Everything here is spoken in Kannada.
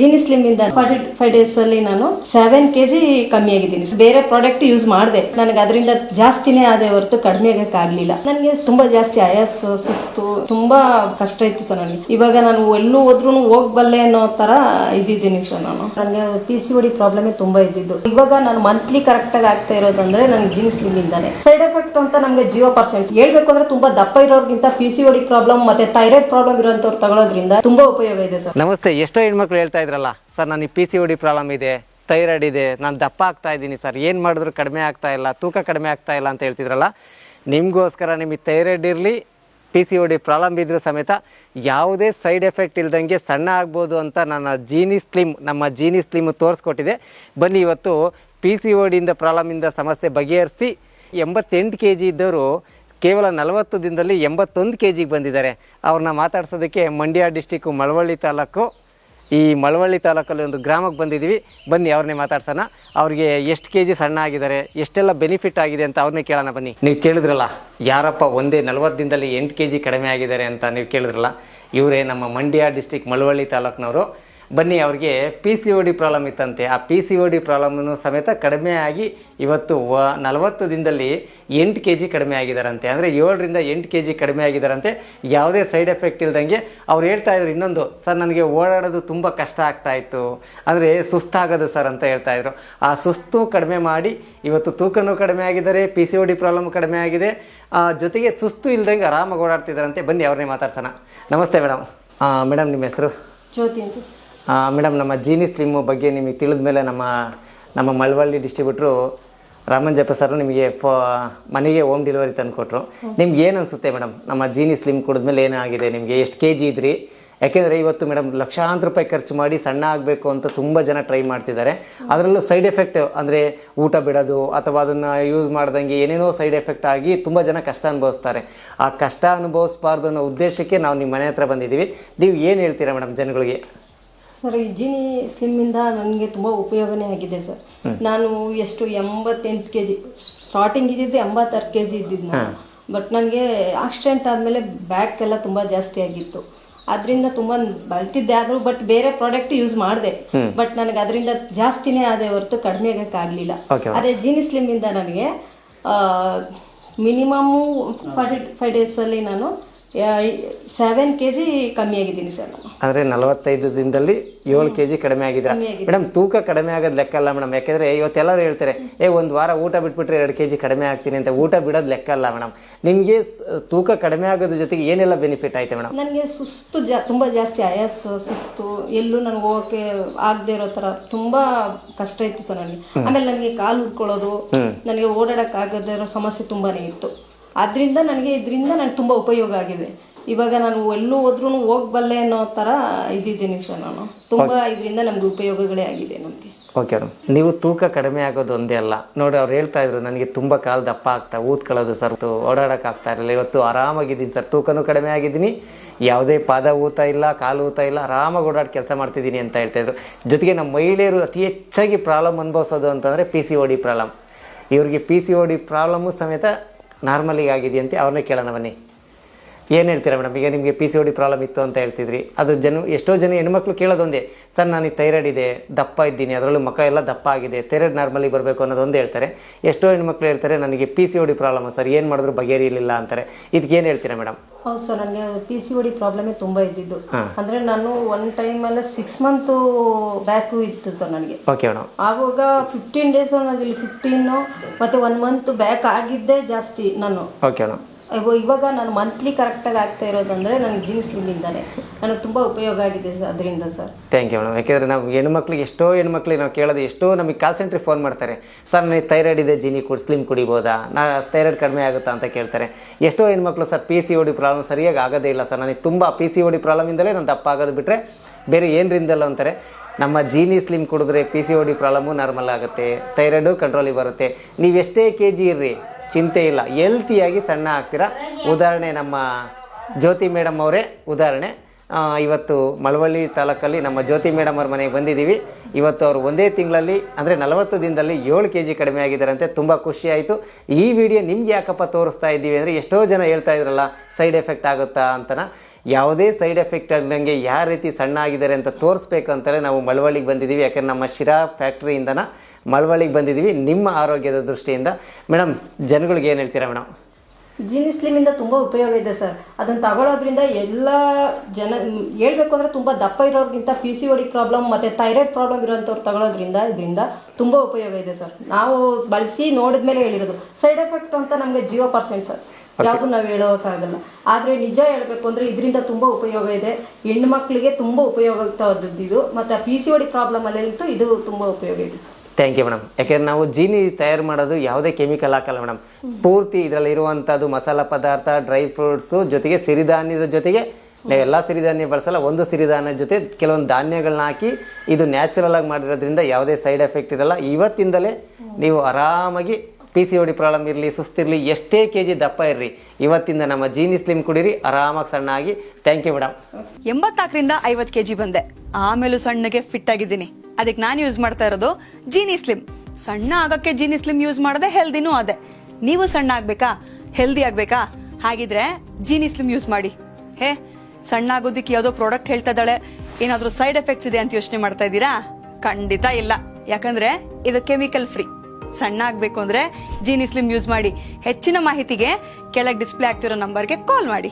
ಜೀನಿ ಸ್ಲಿಮ್ ಇಂದ ಫಾರ್ಟಿ ಫೈವ್ ಡೇಸ್ ಅಲ್ಲಿ ನಾನು ಸೆವೆನ್ ಕೆಜಿ ಕಮ್ಮಿ ಆಗಿದ್ದೀನಿ. ಬೇರೆ ಪ್ರಾಡಕ್ಟ್ ಯೂಸ್ ಮಾಡಿದೆ. ನನಗೆ ಅದರಿಂದ ಜಾಸ್ತಿನೇ ಆದ ಹೊರತು ಕಡಿಮೆ ಆಗಕ್ಕೆ ಆಗ್ಲಿಲ್ಲ. ನನಗೆ ತುಂಬಾ ಜಾಸ್ತಿ ಆಯಾಸ, ಸುಸ್ತು, ತುಂಬಾ ಕಷ್ಟ ಇತ್ತು ಸರ್ ನನಗೆ. ಇವಾಗ ನಾನು ಎಲ್ಲೂ ಹೋದ್ರೂ ಹೋಗ್ಬಲ್ಲೆ ಅನ್ನೋ ತರ ಇದ್ದಿದ್ದೀನಿ ಸರ್ ನಾನು. ನನಗೆ ಪಿ ಸಿ ಒಡಿ ಪ್ರಾಬ್ಲಮೇ ತುಂಬಾ ಇದ್ದಿದ್ದು. ಇವಾಗ ನಾನು ಮಂತ್ಲಿ ಕರೆಕ್ಟ್ ಆಗಿ ಆಗ್ತಾ ಇರೋದಂದ್ರೆ ನನಗೆ ಜೀನಿ ಸ್ಲಿಮ್ ಇಂದಾನೆ. ಸೈಡ್ ಎಫೆಕ್ಟ್ ಅಂತ ನಮಗೆ ಜೀರೋ ಪರ್ಸೆಂಟ್ ಹೇಳ್ಬೇಕು ಅಂದ್ರೆ ತುಂಬಾ ದಪ್ಪ ಇರೋರ್ಗಿಂತ P C O D problem ಮತ್ತೆ ಥೈರಾಯ್ಡ್ ಪ್ರಾಬ್ಲಮ್ ಇರೋಂಥವ್ರು ತಗೊಳೋದ್ರಿಂದ ತುಂಬಾ ಉಪಯೋಗ ಇದೆ ಸರ್. ನಮಸ್ತೆ. ಎಷ್ಟೋ ಹೆಣ್ಮಕ್ಳು ಹೇಳ್ತಾ ಇದ್ರಲ್ಲ. ಸರ್ ನನಗೆ ಪಿ ಸಿ ಡಿ ಪ್ರಾಬ್ಲಮ್ ಇದೆ ಥೈರಾಯ್ಡ್ ಇದೆ, ನಾನು ದಪ್ಪ ಆಗ್ತಾ ಇದ್ದೀನಿ ಸರ್. ಏನು ಮಾಡಿದ್ರು ಕಡಿಮೆ ಆಗ್ತಾ ಇಲ್ಲ, ತೂಕ ಕಡಿಮೆ ಆಗ್ತಾ ಇಲ್ಲ ಅಂತ ಹೇಳ್ತಿದ್ರಲ್ಲ, ನಿಮಗೋಸ್ಕರ ನಿಮಗೆ ಥೈರಾಯ್ಡ್ ಇರಲಿ ಪಿ ಸಿ ಡಿ ಪ್ರಾಬ್ಲಮ್ ಇದ್ರೂ ಸಮೇತ ಯಾವುದೇ ಸೈಡ್ ಎಫೆಕ್ಟ್ ಇಲ್ದಂಗೆ ಸಣ್ಣ ಆಗ್ಬೋದು ಅಂತ ನನ್ನ ಜೀನಿ ಸ್ಲಿಮ್ ನಮ್ಮ ಜೀನಿ ಸ್ಲಿಮ್ ತೋರಿಸ್ಕೊಟ್ಟಿದೆ. ಬನ್ನಿ ಇವತ್ತು ಪಿ ಸಿ ಡಿಯಿಂದ ಪ್ರಾಬ್ಲಮಿಂದ ಸಮಸ್ಯೆ ಬಗೆಹರಿಸಿ, ಎಂಬತ್ತೆಂಟು ಕೆ ಜಿ ಇದ್ದವರು ಕೇವಲ ನಲವತ್ತು ದಿನದಲ್ಲಿ ಎಂಬತ್ತೊಂದು ಕೆ ಜಿಗೆ ಬಂದಿದ್ದಾರೆ. ಅವ್ರನ್ನ ಮಾತಾಡ್ಸೋದಕ್ಕೆ ಮಂಡ್ಯ ಡಿಸ್ಟಿಕ್ಕು ಮಳವಳ್ಳಿ ತಾಲೂಕು ಈ ಮಳವಳ್ಳಿ ತಾಲೂಕಲ್ಲಿ ಒಂದು ಗ್ರಾಮಕ್ಕೆ ಬಂದಿದ್ದೀವಿ. ಬನ್ನಿ, ಅವ್ರನ್ನೇ ಮಾತಾಡ್ಸೋಣ. ಅವ್ರಿಗೆ ಎಷ್ಟು ಕೆ ಜಿ ಸಣ್ಣ ಆಗಿದ್ದಾರೆ, ಎಷ್ಟೆಲ್ಲ ಬೆನಿಫಿಟ್ ಆಗಿದೆ ಅಂತ ಅವ್ರನ್ನೇ ಕೇಳೋಣ ಬನ್ನಿ. ನೀವು ಕೇಳಿದ್ರಲ್ಲ, ಯಾರಪ್ಪ ಒಂದೇ ನಲವತ್ತು ದಿನದಲ್ಲಿ ಎಂಟು ಕೆ ಜಿ ಕಡಿಮೆ ಆಗಿದ್ದಾರೆ ಅಂತ ನೀವು ಕೇಳಿದ್ರಲ್ಲ. ಇವರೇ ನಮ್ಮ ಮಂಡ್ಯ ಡಿಸ್ಟಿಕ್ ಮಳವಳ್ಳಿ ತಾಲೂಕಿನವರು. ಬನ್ನಿ, ಅವ್ರಿಗೆ P C O D problem ಇತ್ತಂತೆ. ಆ ಪಿ ಸಿ ಒ ಡಿ ಪ್ರಾಬ್ಲಮ್ನು ಸಮೇತ ಕಡಿಮೆ ಆಗಿ ಇವತ್ತು ವ, ನಲವತ್ತು ದಿನದಲ್ಲಿ ಎಂಟು ಕೆ ಜಿ ಕಡಿಮೆ ಆಗಿದ್ದಾರಂತೆ ಅಂದರೆ ಏಳರಿಂದ ಎಂಟು ಕೆ ಜಿ ಕಡಿಮೆ ಆಗಿದ್ದಾರಂತೆ ಯಾವುದೇ ಸೈಡ್ ಎಫೆಕ್ಟ್ ಇಲ್ದಂಗೆ ಅವ್ರು ಹೇಳ್ತಾ ಇದ್ರು ಇನ್ನೊಂದು, ಸರ್, ನನಗೆ ಓಡಾಡೋದು ತುಂಬ ಕಷ್ಟ ಆಗ್ತಾ ಇತ್ತು. ಅಂದರೆ ಸುಸ್ತಾಗೋದು ಸರ್ ಅಂತ ಹೇಳ್ತಾ ಇದ್ರು. ಆ ಸುಸ್ತು ಕಡಿಮೆ ಮಾಡಿ ಇವತ್ತು ತೂಕನೂ ಕಡಿಮೆ ಆಗಿದ್ದಾರೆ P C O D problem ಕಡಿಮೆ ಆಗಿದೆ. ಜೊತೆಗೆ ಸುಸ್ತು ಇಲ್ದಂಗೆ ಆರಾಮಾಗಿ ಓಡಾಡ್ತಿದ್ದಾರಂತೆ ಬನ್ನಿ, ಅವ್ರನ್ನೇ ಮಾತಾಡ್ಸೋಣ. ನಮಸ್ತೆ ಮೇಡಮ್ ಮೇಡಮ್ ನಿಮ್ಮ ಹೆಸರು? ಜ್ಯೋತಿ ಅಂತ. ಮೇಡಮ್, ನಮ್ಮ ಜೀನಿ ಸ್ಟ್ರೀಮು ಬಗ್ಗೆ ನಿಮಗೆ ತಿಳಿದ ಮೇಲೆ ನಮ್ಮ ನಮ್ಮ ಮಳವಳ್ಳಿ ಡಿಸ್ಟ್ರಿಬ್ಯೂಟ್ರು ರಾಮನ್ ಜಪ ಸರ್ ನಿಮಗೆ ಮನೆಗೆ ಹೋಮ್ ಡೆಲಿವರಿ ತಂದು ಕೊಟ್ಟರು ನಿಮ್ಗೆ ಏನು ಅನಿಸುತ್ತೆ ಮೇಡಮ್? ನಮ್ಮ ಜೀನಿ ಸ್ಲಿಮ್ ಕುಡಿದ್ಮೇಲೆ ಏನಾಗಿದೆ? ನಿಮಗೆ ಎಷ್ಟು ಕೆ ಜಿ ಇದ್ರಿ? ಯಾಕೆಂದರೆ ಇವತ್ತು ಮೇಡಮ್ ಲಕ್ಷಾಂತರ ರೂಪಾಯಿ ಖರ್ಚು ಮಾಡಿ ಸಣ್ಣ ಆಗಬೇಕು ಅಂತ ತುಂಬ ಜನ ಟ್ರೈ ಮಾಡ್ತಿದ್ದಾರೆ. ಅದರಲ್ಲೂ ಸೈಡ್ ಎಫೆಕ್ಟ್ ಅಂದರೆ ಊಟ ಬಿಡೋದು ಅಥವಾ ಅದನ್ನು ಯೂಸ್ ಮಾಡ್ದಂಗೆ ಏನೇನೋ ಸೈಡ್ ಎಫೆಕ್ಟ್ ಆಗಿ ತುಂಬ ಜನ ಕಷ್ಟ ಅನುಭವಿಸ್ತಾರೆ. ಆ ಕಷ್ಟ ಅನುಭವಿಸ್ಬಾರ್ದು ಅನ್ನೋ ಉದ್ದೇಶಕ್ಕೆ ನಾವು ನಿಮ್ಮ ಮನೆ ಹತ್ರ ಬಂದಿದ್ದೀವಿ. ನೀವು ಏನು ಹೇಳ್ತೀರಾ ಮೇಡಮ್ ಜನಗಳಿಗೆ? ಸರ್ ಈ ಜೀನಿ ಸ್ಲಿಮ್ ಇಂದ ನನಗೆ ತುಂಬಾ ಉಪಯೋಗನೇ ಆಗಿದೆ ಸರ್. ನಾನು ಎಷ್ಟು ಎಂಬತ್ತೆಂಟು ಕೆ ಜಿ ಸ್ಟಾರ್ಟಿಂಗ್ ಇದ್ದಿದ್ದು ಎಂಬತ್ತಾರು ಕೆ ಜಿ ಇದ್ದಿದ್ದು ನಾನು. ಬಟ್ ನನಗೆ ಆಕ್ಸಿಡೆಂಟ್ ಆದಮೇಲೆ ಬ್ಯಾಕ್ ಎಲ್ಲ ತುಂಬಾ ಜಾಸ್ತಿ ಆಗಿತ್ತು. ಅದರಿಂದ ತುಂಬಾ ಬಳತಿದ್ದೆ ಆದರೂ ಬಟ್ ಬೇರೆ ಪ್ರಾಡಕ್ಟ್ ಯೂಸ್ ಮಾಡಿದೆ. ಬಟ್ ನನಗೆ ಅದರಿಂದ ಜಾಸ್ತಿನೇ ಆದ ಹೊರತು ಕಡಿಮೆ ಆಗಲಿಲ್ಲ. ಅದೇ ಜೀನಿ ಸ್ಲಿಮ್ ಇಂದ ನನಗೆ ಮಿನಿಮಮ್ ಫಾರ್ಟಿ ಫೈವ್ ಡೇಸಲ್ಲಿ ನಾನು ಸೆವೆನ್ ಕೆ ಜಿ ಕಮ್ಮಿ ಆಗಿದ್ದೀನಿ ಸರ್ ಅಂದರೆ ನಲವತ್ತೈದು ದಿನದಲ್ಲಿ ಏಳು ಕೆ ಜಿ ಕಡಿಮೆ ಆಗಿದೆ. ಮೇಡಮ್ ತೂಕ ಕಡಿಮೆ ಆಗೋದು ಲೆಕ್ಕ ಅಲ್ಲ ಮೇಡಮ್. ಯಾಕೆಂದರೆ ಇವತ್ತೆಲ್ಲರೂ ಹೇಳ್ತಾರೆ ಏ ಒಂದು ವಾರ ಊಟ ಬಿಟ್ಬಿಟ್ರೆ ಎರಡು ಕೆ ಜಿ ಕಡಿಮೆ ಆಗ್ತೀನಿ ಅಂತ. ಊಟ ಬಿಡೋದು ಲೆಕ್ಕ ಅಲ್ಲ ಮೇಡಮ್. ನಿಮಗೆ ತೂಕ ಕಡಿಮೆ ಆಗೋದ್ರ ಜೊತೆಗೆ ಏನೆಲ್ಲ ಬೆನಿಫಿಟ್ ಆಯ್ತು ಮೇಡಮ್? ನನಗೆ ಸುಸ್ತು ಜಾ ತುಂಬ ಜಾಸ್ತಿ ಆಯಾಸ ಸುಸ್ತು. ಎಲ್ಲೂ ನನಗೆ ಹೋಗೋಕ್ಕೆ ಆಗದೆ ಇರೋ ಥರ ತುಂಬ ಕಷ್ಟ ಇತ್ತು ಸರ್ ನನಗೆ. ಆಮೇಲೆ ನನಗೆ ಕಾಲು ಉಟ್ಕೊಳ್ಳೋದು ನನಗೆ ಓಡಾಡೋಕ್ಕಾಗದೇ ಇರೋ ಸಮಸ್ಯೆ ತುಂಬಾ ಇತ್ತು. ಅದರಿಂದ ನನಗೆ ಇದರಿಂದ ನನಗೆ ತುಂಬ ಉಪಯೋಗ ಆಗಿದೆ. ಇವಾಗ ನಾನು ಎಲ್ಲೂ ಹೋದ್ರೂ ಹೋಗ್ಬಲ್ಲೆ ಅನ್ನೋ ಥರ ಇದ್ದೀನಿ ಸರ್ ನಾನು. ತುಂಬ ಇದರಿಂದ ನಮ್ಗೆ ಉಪಯೋಗಗಳೇ ಆಗಿದೆ ನಮಗೆ. ಓಕೆ ಮೇಡಮ್ ನೀವು ತೂಕ ಕಡಿಮೆ ಆಗೋದು ಒಂದೇ ಅಲ್ಲ. ನೋಡಿ ಅವ್ರು ಹೇಳ್ತಾ ಇದ್ರು ನನಗೆ ತುಂಬ ಕಾಲ ದಪ್ಪ ಆಗ್ತಾ ಊದ್ಕೊಳ್ಳೋದು ಸರ್ ಓಡಾಡೋಕೆ ಆಗ್ತಾ ಇರಲಿಲ್ಲ. ಇವತ್ತು ಆರಾಮಾಗಿದ್ದೀನಿ ಸರ್ ತೂಕನೂ ಕಡಿಮೆ ಆಗಿದ್ದೀನಿ. ಯಾವುದೇ ಪಾದ ಊತ ಇಲ್ಲ ಕಾಲು ಊತ ಇಲ್ಲ ಆರಾಮಾಗಿ ಓಡಾಡಿ ಕೆಲಸ ಮಾಡ್ತಿದ್ದೀನಿ ಅಂತ ಹೇಳ್ತಾ ಇದ್ರು. ಜೊತೆಗೆ ನಮ್ಮ ಮಹಿಳೆಯರು ಅತಿ ಹೆಚ್ಚಾಗಿ ಪ್ರಾಬ್ಲಮ್ ಅನುಭವಿಸೋದು ಅಂತಂದರೆ P C O D problem ಇವ್ರಿಗೆ P C O D problem ಸಮೇತ ನಾರ್ಮಲಿಗೆ ಆಗಿದೆಯಂತೆ ಅವ್ರನ್ನೇ ಕೇಳೋಣ ಬನ್ನಿ. ಏನು ಹೇಳ್ತೀರಾ ಮೇಡಮ್ ಈಗ ನಿಮಗೆ P C O D problem ಇತ್ತು ಅಂತ ಹೇಳ್ತಿದ್ರಿ. ಅದು ಜನ ಎಷ್ಟೋ ಜನ ಹೆಣ್ಮಕ್ಳು ಕೇಳೋದೊಂದೇ ಸರ್ ನನಗೆ ಥೈರಾಯ್ಡ್ ಇದೆ ದಪ್ಪ ಇದ್ದೀನಿ ಅದರಲ್ಲೂ ಮುಖ ಎಲ್ಲ ದಪ್ಪ ಆಗಿದೆ ಥೈರಾಯ್ಡ್ ನಾರ್ಮಲಿ ಬರಬೇಕು ಅನ್ನೋದೊಂದು ಹೇಳ್ತಾರೆ. ಎಷ್ಟೋ ಹೆಣ್ಮಕ್ಳು ಹೇಳ್ತಾರೆ ನನಗೆ P C O D problem sir ಏನು ಮಾಡಿದ್ರು ಬಗೆಹರಿಲಿಲ್ಲ ಅಂತಾರೆ. ಇದಕ್ಕೆ ಏನು ಹೇಳ್ತೀರಾ ಮೇಡಮ್ ಹೌದು ಸರ್ ನನಗೆ ಪಿ ಸಿ ಒಡಿ ಪ್ರಾಬ್ಲಮೇ ತುಂಬ ಇದ್ದಿದ್ದು. ಅಂದರೆ ನಾನು ಒನ್ ಟೈಮಲ್ಲಿ ಸಿಕ್ಸ್ ಮಂತು ಬ್ಯಾಕು ಇತ್ತು ಸರ್ ನನಗೆ. ಓಕೆ ಮೇಡಮ್ ಆವಾಗ ಫಿಫ್ಟೀನ್ ಡೇಸ್ ಅನ್ನೋದಿಲ್ಲ ಫಿಫ್ಟೀನು ಮತ್ತು ಒನ್ ಮಂತ್ ಬ್ಯಾಕ್ ಆಗಿದ್ದೇ ಜಾಸ್ತಿ ನಾನು. ಓಕೆ ಮೇಡಮ್ ಇವಾಗ ನಾನು ಮಂತ್ಲಿ ಕರೆಕ್ಟಾಗಿ ಆಗ್ತಾ ಇರೋದಂದರೆ ನನಗೆ ಜೀನ್ಸ್ ಸ್ಲಿಮ್ಮಿಂದಾನೆ ನನಗೆ ತುಂಬ ಉಪಯೋಗ ಆಗಿದೆ ಸರ್, ಅದರಿಂದ ಸರ್. ಥ್ಯಾಂಕ್ ಯು ಮೇಡಮ್ ಯಾಕೆಂದರೆ ನಾವು ಹೆಣ್ಮಕ್ಳಿಗೆ, ಎಷ್ಟೋ ಹೆಣ್ಮಕ್ಳಿಗೆ ನಾವು ಕೇಳೋದು, ಎಷ್ಟೋ ನಮಗೆ ಕಾಲ್ ಸೆಂಟ್ರಿಗೆ ಫೋನ್ ಮಾಡ್ತಾರೆ. ಸರ್, ನನಗೆ ಥೈರಾಯ್ಡ್ ಇದೆ ಜೀನಿ ಕುಡಿ ಸ್ಲಿಮ್ ಕುಡಿಬೋದಾ? ನಾ ಥೈರಾಯ್ಡ್ ಕಡಿಮೆ ಆಗುತ್ತಾ? ಅಂತ ಕೇಳ್ತಾರೆ. ಎಷ್ಟೋ ಹೆಣ್ಮಕ್ಳು sir P C O D problem ಸರಿಯಾಗಿ ಆಗೋದೇ ಇಲ್ಲ ಸರ್. ನನಗೆ ತುಂಬ ಪಿ ಸಿ ಒ ಡಿ ಪ್ರಾಬ್ಲಮಿಂದಲೇ ನಾನು ದಪ್ಪ ಆಗೋದು ಬಿಟ್ಟರೆ ಬೇರೆ ಏನರಿಂದಲ್ಲ ಅಂತಾರೆ. ನಮ್ಮ ಜೀನಿ ಸ್ಲಿಮ್ ಕುಡಿದ್ರೆ P C O D problem normal ಆಗುತ್ತೆ. ಥೈರಾಯ್ಡು ಕಂಟ್ರೋಲಿಗೆ ಬರುತ್ತೆ. ನೀವು ಎಷ್ಟೇ ಕೆ ಜಿ ಇರ್ರಿ ಚಿಂತೆ ಇಲ್ಲ. ಹೆಲ್ತಿಯಾಗಿ ಸಣ್ಣ ಆಗ್ತೀರಾ? ಉದಾಹರಣೆ ನಮ್ಮ ಜ್ಯೋತಿ ಮೇಡಮ್ ಅವರೇ, ಉದಾಹರಣೆ. ಇವತ್ತು ಮಳವಳ್ಳಿ ತಾಲೂಕಲ್ಲಿ ನಮ್ಮ ಜ್ಯೋತಿ ಮೇಡಮ್ ಅವ್ರ ಮನೆಗೆ ಬಂದಿದ್ದೀವಿ. ಇವತ್ತು ಅವರು ಒಂದೇ ತಿಂಗಳಲ್ಲಿ, ಅಂದರೆ ನಲವತ್ತು ದಿನದಲ್ಲಿ ಏಳು ಕೆ ಜಿ ಕಡಿಮೆ ಆಗಿದ್ದಾರಂತೆ. ತುಂಬ ಖುಷಿ ಆಯಿತು. ಈ ವಿಡಿಯೋ ನಿಮ್ಗೆ ಯಾಕಪ್ಪ ತೋರಿಸ್ತಾ ಇದ್ದೀವಿ ಅಂದರೆ ಎಷ್ಟೋ ಜನ ಹೇಳ್ತಾ ಇದ್ರಲ್ಲ, ಸೈಡ್ ಎಫೆಕ್ಟ್ ಆಗುತ್ತಾ ಅಂತನ. ಯಾವುದೇ ಸೈಡ್ ಎಫೆಕ್ಟ್ ಆಗದಂಗೆ ಯಾವ ರೀತಿ ಸಣ್ಣ ಆಗಿದ್ದಾರೆ ಅಂತ ತೋರಿಸ್ಬೇಕು ಅಂತಲೇ ನಾವು ಮಳವಳ್ಳಿಗೆ ಬಂದಿದ್ದೀವಿ. ಯಾಕಂದ್ರೆ ನಮ್ಮ ಶಿರಾ ಫ್ಯಾಕ್ಟ್ರಿಯಿಂದನ ಮಳವಳ್ಳಿಗೆ ಬಂದಿದ್ದೀವಿ. ನಿಮ್ಮ ಆರೋಗ್ಯದ ದೃಷ್ಟಿಯಿಂದ. ಮೇಡಮ್ ಜನಗಳಿಗೆ ಏನು ಹೇಳ್ತೀರಾ ಮೇಡಮ್ ಜೀನಿ ಸ್ಲಿಮಿಂದ ತುಂಬ ಉಪಯೋಗ ಇದೆ ಸರ್. ಅದನ್ನು ತಗೊಳ್ಳೋದ್ರಿಂದ ಎಲ್ಲ ಜನ ಹೇಳಬೇಕು ಅಂದರೆ ತುಂಬ ದಪ್ಪ ಇರೋರ್ಗಿಂತ P C O D problem ಮತ್ತು ಥೈರಾಯ್ಡ್ ಪ್ರಾಬ್ಲಮ್ ಇರೋಂಥವ್ರು ತಗೊಳ್ಳೋದ್ರಿಂದ ಇದರಿಂದ ತುಂಬ ಉಪಯೋಗ ಇದೆ ಸರ್. ನಾವು ಬಳಸಿ ನೋಡಿದ ಮೇಲೆ ಹೇಳಿರೋದು. ಸೈಡ್ ಎಫೆಕ್ಟ್ ಅಂತ ನಮಗೆ ಜೀರೋ ಪರ್ಸೆಂಟ್ ಸರ್. ಯಾವುದು ನಾವು ಹೇಳೋಕ್ಕಾಗಲ್ಲ. ಆದರೆ ನಿಜ ಹೇಳಬೇಕು ಅಂದರೆ ಇದರಿಂದ ತುಂಬ ಉಪಯೋಗ ಇದೆ. ಹೆಣ್ಣು ಮಕ್ಕಳಿಗೆ ತುಂಬ ಉಪಯೋಗವಾದದ್ದು ಇದು. ಮತ್ತು ಪಿ ಸಿ ಒಡಿ ಪ್ರಾಬ್ಲಮಲ್ಲಂತೂ ಇದು ತುಂಬ ಉಪಯೋಗ ಇದೆ ಸರ್. ಥ್ಯಾಂಕ್ ಯು ಮೇಡಮ್ ಯಾಕೆಂದ್ರೆ ನಾವು ಜೀನಿ ತಯಾರು ಮಾಡೋದು ಯಾವುದೇ ಕೆಮಿಕಲ್ ಹಾಕಲ್ಲ ಮೇಡಮ್ ಪೂರ್ತಿ ಇದರಲ್ಲಿ ಇರುವಂಥದ್ದು ಮಸಾಲ ಪದಾರ್ಥ ಡ್ರೈ ಫ್ರೂಟ್ಸು ಜೊತೆಗೆ ಸಿರಿಧಾನ್ಯದ ಜೊತೆಗೆ ಎಲ್ಲ ಸಿರಿಧಾನ್ಯ ಬಳಸಲ್ಲ, ಒಂದು ಸಿರಿಧಾನ್ಯದ ಜೊತೆ ಕೆಲವೊಂದು ಧಾನ್ಯಗಳನ್ನ ಹಾಕಿ ಇದು ನ್ಯಾಚುರಲ್ ಆಗಿ ಮಾಡಿರೋದ್ರಿಂದ ಯಾವುದೇ ಸೈಡ್ ಎಫೆಕ್ಟ್ ಇರಲ್ಲ. ಇವತ್ತಿಂದಲೇ ನೀವು ಆರಾಮಾಗಿ ಪಿ ಸಿ ಒಡಿ ಪ್ರಾಬ್ಲಮ್ ಇರಲಿ ಸುಸ್ತಿರಲಿ ಎಷ್ಟೇ ಕೆ ಜಿ ದಪ್ಪ ಇರ್ರಿ, ಇವತ್ತಿಂದ ನಮ್ಮ ಜೀನಿ ಸ್ಲಿಮ್ ಕುಡೀರಿ, ಆರಾಮಾಗಿ ಸಣ್ಣ ಆಗಿ ಥ್ಯಾಂಕ್ ಯು ಮೇಡಮ್ ಎಂಬತ್ನಾಲ್ಕರಿಂದ ಕೆ ಜಿ ಬಂದೆ. ಆಮೇಲೂ ಸಣ್ಣಗೆ ಫಿಟ್ ಆಗಿದ್ದೀನಿ. ಅದಕ್ಕೆ ನಾನು ಯೂಸ್ ಮಾಡ್ತಾ ಇರೋದು ಜೀನಿ ಸ್ಲಿಮ್ ಸಣ್ಣ ಆಗಕ್ಕೆ ಜೀನಿ ಸ್ಲಿಮ್ ಯೂಸ್ ಮಾಡದೆ ಹೆಲ್ದಿನೂ ಅದೇ. ನೀವು ಸಣ್ಣ ಆಗಬೇಕಾ? ಹೆಲ್ದಿ ಆಗಬೇಕಾ? ಹಾಗಿದ್ರೆ ಜೀನಿ ಸ್ಲಿಮ್ ಯೂಸ್ ಮಾಡಿ. ಹೇ, ಸಣ್ಣ ಆಗೋದಕ್ಕೆ ಯಾವುದೋ ಪ್ರಾಡಕ್ಟ್ ಹೇಳ್ತಾ ಇದ್ದಾಳೆ. ಏನಾದರೂ ಸೈಡ್ ಎಫೆಕ್ಟ್ಸ್ ಇದೆ ಅಂತ ಯೋಚನೆ ಮಾಡ್ತಾ ಇದ್ದೀರಾ? ಖಂಡಿತ ಇಲ್ಲ. ಯಾಕಂದ್ರೆ ಇದು ಕೆಮಿಕಲ್ ಫ್ರೀ ಸಣ್ಣ ಆಗಬೇಕು ಅಂದ್ರೆ ಜೀನಿ ಸ್ಲಿಮ್ ಯೂಸ್ ಮಾಡಿ. ಹೆಚ್ಚಿನ ಮಾಹಿತಿಗೆ ಕೆಳಗೆ ಡಿಸ್ಪ್ಲೇ ಆಗ್ತಿರೋ ನಂಬರ್ಗೆ ಕಾಲ್ ಮಾಡಿ.